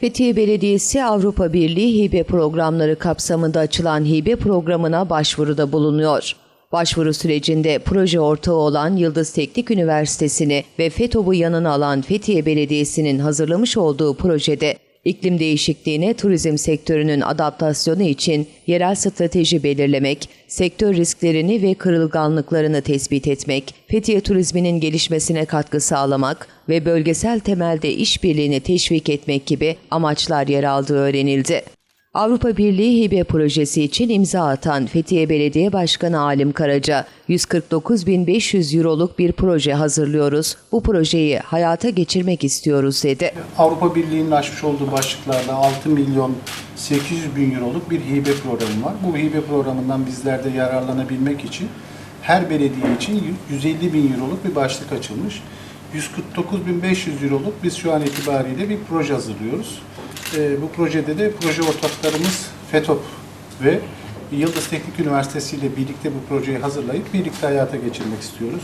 Fethiye Belediyesi Avrupa Birliği hibe programları kapsamında açılan hibe programına başvuruda bulunuyor. Başvuru sürecinde proje ortağı olan Yıldız Teknik Üniversitesi'ni ve FETÖ'bü yanına alan Fethiye Belediyesi'nin hazırlamış olduğu projede iklim değişikliğine turizm sektörünün adaptasyonu için yerel strateji belirlemek, sektör risklerini ve kırılganlıklarını tespit etmek, Fethiye turizminin gelişmesine katkı sağlamak ve bölgesel temelde işbirliğini teşvik etmek gibi amaçlar yer aldığı öğrenildi. Avrupa Birliği hibe projesi için imza atan Fethiye Belediye Başkanı Alim Karaca, 149.500 euroluk bir proje hazırlıyoruz. Bu projeyi hayata geçirmek istiyoruz dedi. Avrupa Birliği'nin açmış olduğu başlıklarda 6 milyon 800 bin euroluk bir hibe programı var. Bu hibe programından bizler de yararlanabilmek için her belediye için 150 bin euroluk bir başlık açılmış. 149.500 euroluk biz şu an itibariyle bir proje hazırlıyoruz. Ee, bu projede de proje ortaklarımız FETÖP ve Yıldız Teknik Üniversitesi ile birlikte bu projeyi hazırlayıp birlikte hayata geçirmek istiyoruz.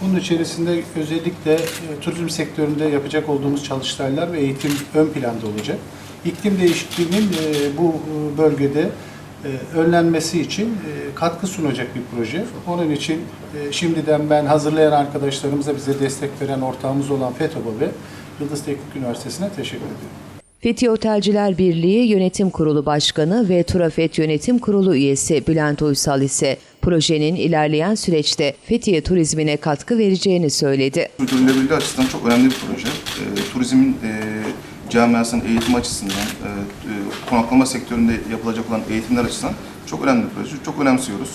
Bunun içerisinde özellikle e, turizm sektöründe yapacak olduğumuz çalıştaylar ve eğitim ön planda olacak. İklim değişikliğinin e, bu e, bölgede e, önlenmesi için e, katkı sunacak bir proje. Onun için e, şimdiden ben hazırlayan arkadaşlarımıza bize destek veren ortağımız olan FETÖB'a ve Yıldız Teknik Üniversitesi'ne teşekkür ediyorum. Fethiye Otelciler Birliği Yönetim Kurulu Başkanı ve Turafet Yönetim Kurulu üyesi Bülent Uysal ise projenin ilerleyen süreçte Fethiye turizmine katkı vereceğini söyledi. Sürdürülebilirliği açısından çok önemli bir proje. E, turizmin e, camiasının eğitim açısından, e, e, konaklama sektöründe yapılacak olan eğitimler açısından çok önemli bir proje. Çok önemsiyoruz.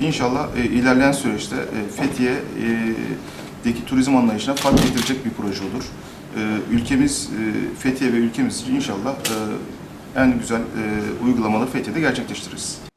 İnşallah e, ilerleyen süreçte e, Fethiye'deki turizm anlayışına fark getirecek bir proje olur. E, ülkemiz, e, Fethiye ve ülkemiz için inşallah e, en güzel e, uygulamaları Fethiye'de gerçekleştiririz.